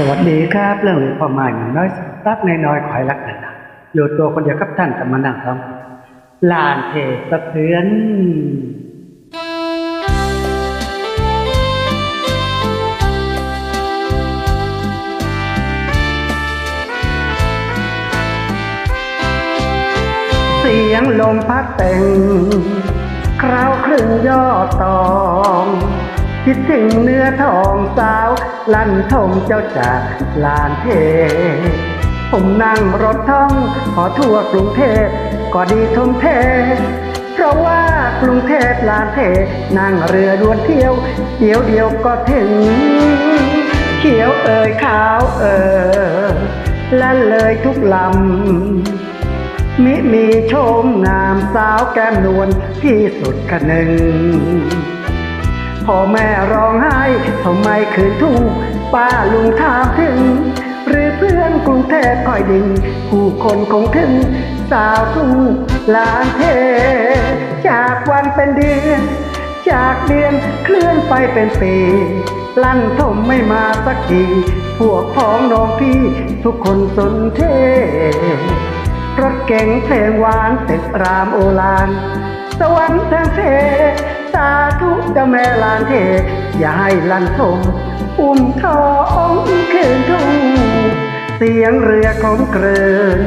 สวัสดีครับ เรื่องหรือความหมายหนึ่งน้อยรักน้อยๆขอให้รักนานๆอยู่ตัวคนเดียวกับท่านกับมานั่งร้องลานเทสะเทือนเสียงลมพัดแต่งคราวครึ่งยอดตอง คิดถึงเนื้อทองสาว ลั่นทมเจ้าจากลานเท ผมนั่งรถท่องขอทั่วกรุงเทพก็ดีทุ่มเท เพราะว่ากรุงเทพลานเท นั่งเรือดวนเที่ยว เดียวเดียวก็ถึง เขียวเอ่ยขาวเอ่ยและเลยทุกลำ มิมีโชมงามสาวแก้มนวลที่สุดคะหนึ่ง พ่อแม่ร้องไห้ทำไมคืนทุ่งป้าลุงถามถึง หรือเพื่อนกรุงเทพคอยดิงผู้คนคงถึง สาวทุ่งลานเท จากวันเป็นเดือน จากเดือนเคลื่อนไปเป็นปีลั่นทมไม่มาสักทีพวกพ้องน้องพี่ทุกคนสนเท รถเก๋งเพลงหวานตึกรามโอลาน สวรรค์ทางเท สาธุเจ้าแม่ลานเทอย่าให้ลันทมอุ้มทองคืนทุ่งเสียงเรือของเกลืน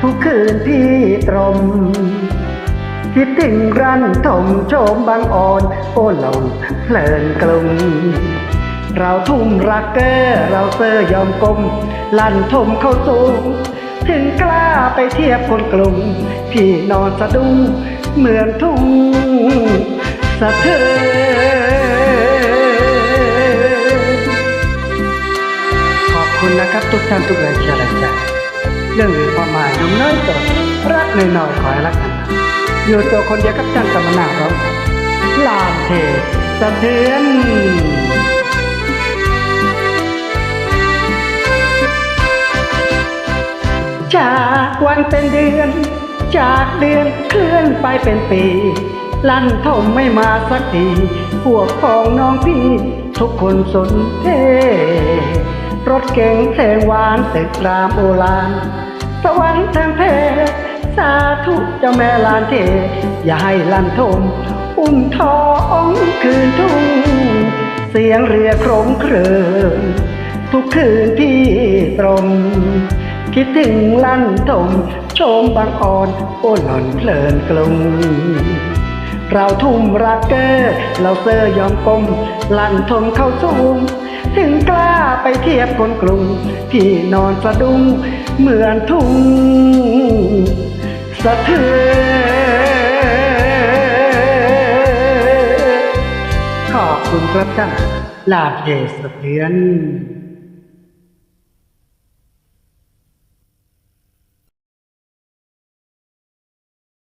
ทุกคืนพี่ตรม คิดถึงรันถมโชมบางอ่อนโอ้หลงเพลินกลุ่มเราทุ่มรักเกอร์เราเซอร์ยอมกลมลั่นทมเข้าสูง ถึงกล้าไปเทียบคนกลุ่ม พี่นอนสะดุ้งเหมือนทุ่ง สะเทือนขอบคุณนะครับทุกท่านทุกแรงเชียร์แรงใจเรื่องหรือความหมายนุ่มน้อยต่อรักน้อยๆขอให้รักกันอยู่ตัวคนเดียวกับจันตะมนาร้องลาเทสะเทือนจากวันเป็นเดือน จากเดือนเคลื่อนไปเป็นปี ลั่นทมไม่มาสักทีพวกพ้องน้องพี่ ทุกคนสนเท รถเก๋งเพลงหวานตึกรามโอลานสวรรค์ทางเพสาธุเจ้าแม่ลานเท อย่าให้ลั่นทม อุ้มทองคืนทุ่ง เสียงเรือโครงเครือทุกคืนพี่ตรมคิดถึงลั่นทมโชมบางอ่อนโอ้หล่อนเพลินกลุง เราทุ่มรักเกอร์เราเซอร์ยอมกลมลั่นทมเข้าสูง ถึงกล้าไปเทียบคนกรุงพี่นอนสะดุ้งเหมือนทุ่งสะเทือนขอบคุณครับท่านลาเพสะเทือน